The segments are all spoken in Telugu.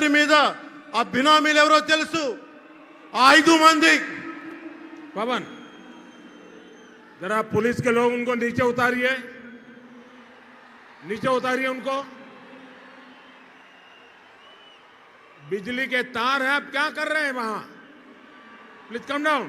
పేరు మీద ఆ బినామీలు ఎవరో తెలుసు ఆ ఐదు మంది पवन जरा पुलिस के लोग उनको नीचे उतारिए नीचे उतारिए उनको बिजली के तार हैं आप क्या कर रहे हैं वहां प्लीज कम डाउन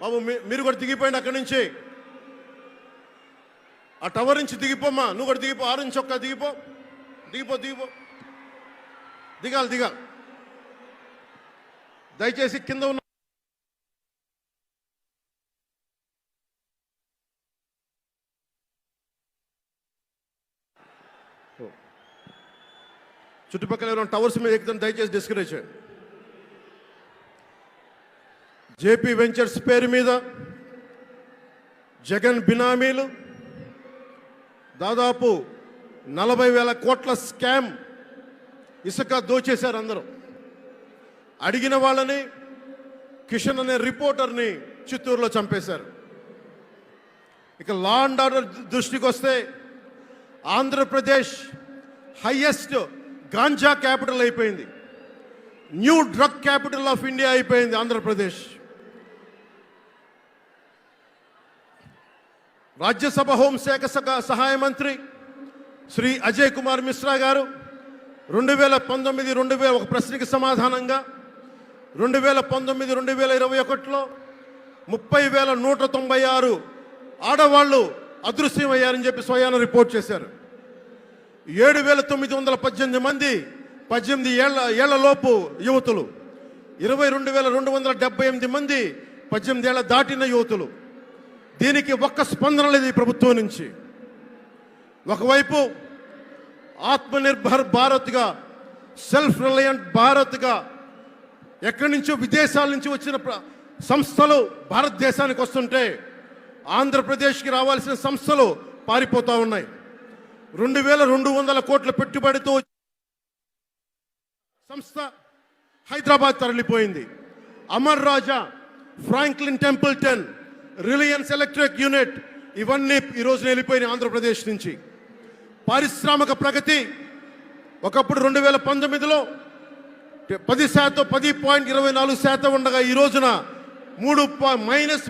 బాబు మీరు కూడా దిగిపోయింది అక్కడి నుంచి. ఆ టవర్ నుంచి దిగిపోమ్మా నువ్వు కూడా దిగిపో ఆరు నుంచి ఒక్క దిగిపో. దిగిపో దిగిపో. దిగాలి దిగాలి. దయచేసి కింద ఉన్న చుట్టుపక్కల ఎవరైనా టవర్స్ మీద ఎక్కుతాను దయచేసి డిస్కరేజ్ చేయండి. జేపీ వెంచర్స్ పేరు మీద జగన్ బినామీలు దాదాపు నలభై వేల కోట్ల స్కామ్ ఇసుక దోచేశారు అందరూ. అడిగిన వాళ్ళని కిషన్ అనే రిపోర్టర్ని చిత్తూరులో చంపేశారు. ఇక లా అండ్ ఆర్డర్ దృష్టికి వస్తే ఆంధ్రప్రదేశ్ హయ్యెస్ట్ గాంజా క్యాపిటల్ అయిపోయింది. New drug capital of India అయిపోయింది ఆంధ్రప్రదేశ్. రాజ్యసభ హోంశాఖ సహ- సహాయ మంత్రి శ్రీ అజయ్ కుమార్ మిశ్రా గారు రెండు వేల పంతొమ్మిది రెండు వేల ఒక ప్రశ్నకి సమాధానంగా రెండు వేల పంతొమ్మిది రెండు వేల ఇరవై ఒకటిలో ముప్పై వేల నూట తొంభై ఆరు ఆడవాళ్ళు అదృశ్యమయ్యారని చెప్పి స్వయాన రిపోర్ట్ చేశారు. ఏడు వేల తొమ్మిది వందల పద్దెనిమిది మంది పద్దెనిమిది ఏళ్ళ ఏళ్ళలోపు యువతులు. ఇరవై రెండు వేల రెండు వందల డెబ్బై ఎనిమిది మంది పద్దెనిమిది ఏళ్ళ దాటిన యువతులు. దీనికి ఒక్క స్పందన లేదు ఈ ప్రభుత్వం నుంచి. ఒకవైపు ఆత్మనిర్భర్ భారత్గా సెల్ఫ్ రిలయంట్ భారత్గా ఎక్కడి నుంచో విదేశాల నుంచి వచ్చిన ప్ర- సంస్థలు భారతదేశానికి వస్తుంటే ఆంధ్రప్రదేశ్కి రావాల్సిన సంస్థలు పారిపోతూ ఉన్నాయి. రెండు వేల రెండు వందల కోట్ల పెట్టుబడితో సంస్థ Hyderabad తరలిపోయింది. Amara Raja Franklin Templeton Reliance electric unit ఇవన్నీ ఈరోజు వెళ్ళిపోయినాయి ఆంధ్రప్రదేశ్ నుంచి. పారిశ్రామిక ప్రగతి ఒకప్పుడు రెండు వేల పంతొమ్మిదిలో పది శాతం పది పాయింట్ ఇరవై నాలుగు శాతం ఉండగా ఈ రోజున మూడు పా- మైనస్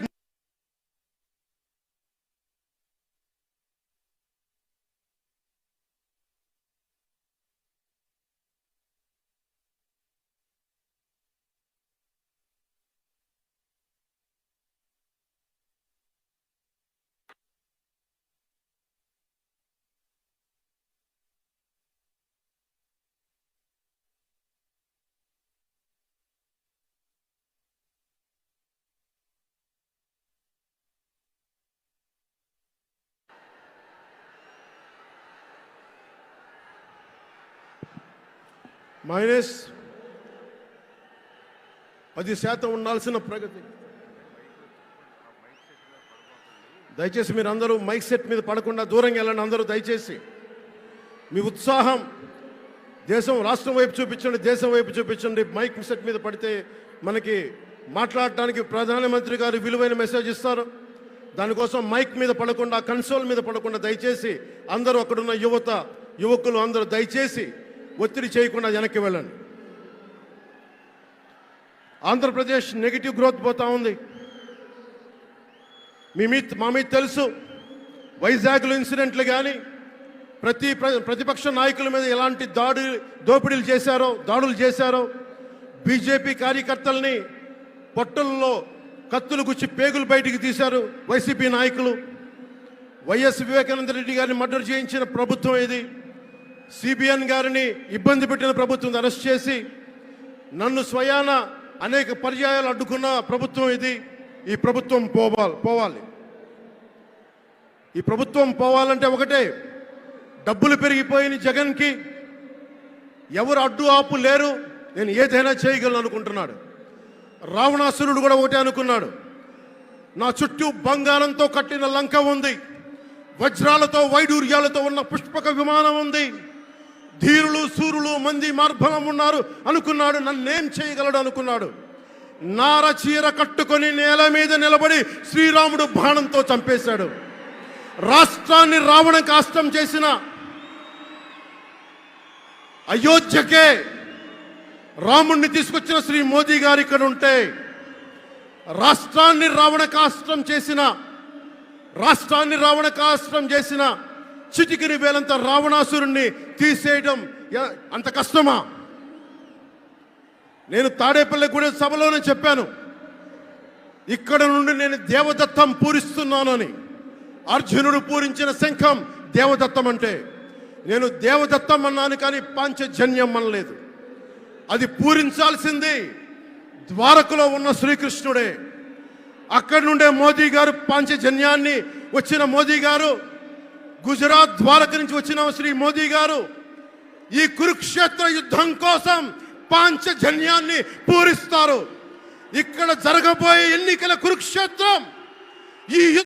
మైనస్ పది శాతం ఉండాల్సిన ప్రగతి. దయచేసి మీరు అందరూ మైక్ సెట్ మీద పడకుండా దూరంగా వెళ్ళండి అందరూ దయచేసి. మీ ఉత్సాహం దేశం రాష్ట్రం వైపు చూపించండి దేశం వైపు చూపించండి. మైక్ సెట్ మీద పడితే మనకి మాట్లాడటానికి ప్రధానమంత్రి గారు విలువైన మెసేజ్ ఇస్తారు. దానికోసం మైక్ మీద పడకుండా కన్సోల్ మీద పడకుండా దయచేసి అందరూ అక్కడున్న యువత యువకులు అందరూ దయచేసి ఒత్తిడి చేయకుండా వెనక్కి వెళ్ళండి. ఆంధ్రప్రదేశ్ నెగిటివ్ గ్రోత్ పోతా ఉంది. మీ మీ మా మీద తెలుసు వైజాగ్లో ఇన్సిడెంట్లు కానీ ప్రతి ప్ర- ప్రతిపక్ష నాయకుల మీద ఎలాంటి దాడి దోపిడీలు చేశారో దాడులు చేశారో బీజేపీ కార్యకర్తల్ని పొట్టల్లో కత్తులు గుచ్చి పేగులు బయటికి తీశారు వైసీపీ నాయకులు. వైఎస్ వివేకానంద రెడ్డి గారిని మర్డర్ చేయించిన ప్రభుత్వం ఇది సిబిఎన్ గారిని ఇబ్బంది పెట్టిన ప్రభుత్వం అరెస్ట్ చేసి నన్ను స్వయాన అనేక పర్యాయాలు అడ్డుకున్న ప్రభుత్వం ఇది. ఈ ప్రభుత్వం పోవాలి పోవాలి. ఈ ప్రభుత్వం పోవాలంటే ఒకటే డబ్బులు పెరిగిపోయిన జగన్కి ఎవరు అడ్డు ఆపు లేరు నేను ఏదైనా చేయగలను అనుకుంటున్నాడు. రావణాసురుడు కూడా ఒకటే అనుకున్నాడు. నా చుట్టూ బంగారంతో కట్టిన లంక ఉంది. వజ్రాలతో వైడూర్యాలతో ఉన్న పుష్పక విమానం ఉంది. ధీరులు సూరులు మంది మార్బలం ఉన్నారు. అనుకున్నాడు నన్నేం చేయగలడు అనుకున్నాడు. నార చీర కట్టుకొని నేల మీద నిలబడి శ్రీరాముడు బాణంతో చంపేశాడు. రాష్ట్రాన్ని రావణ కాష్టం చేసిన అయోధ్యకే రాముణ్ణి తీసుకొచ్చిన శ్రీ మోదీ గారు ఇక్కడ ఉంటే రాష్ట్రాన్ని రావణ కాష్టం చేసిన రాష్ట్రాన్ని రావణ కాష్టం చేసిన చిటికిరి వేలంత రావణాసురుణ్ణి తీసేయడం అంత కష్టమా? నేను తాడేపల్లి గుడి సభలోనే చెప్పాను. ఇక్కడ నుండి నేను దేవదత్తం పూరిస్తున్నానని. అర్జునుడు పూరించిన శంఖం దేవదత్తం అంటే. నేను దేవదత్తం అన్నాను కానీ పాంచజన్యం అనలేదు. అది పూరించాల్సింది ద్వారకలో ఉన్న శ్రీకృష్ణుడే. అక్కడి నుండే మోదీ గారు పాంచజన్యాన్ని వచ్చిన మోదీ గారు గుజరాత్ ద్వారక నుంచి వచ్చిన శ్రీ మోదీ గారు ఈ కురుక్షేత్ర యుద్ధం కోసం పాంచజన్యాన్ని పూరిస్తారు. ఇక్కడ జరగబోయే ఎన్నికల కురుక్షేత్రం ఈ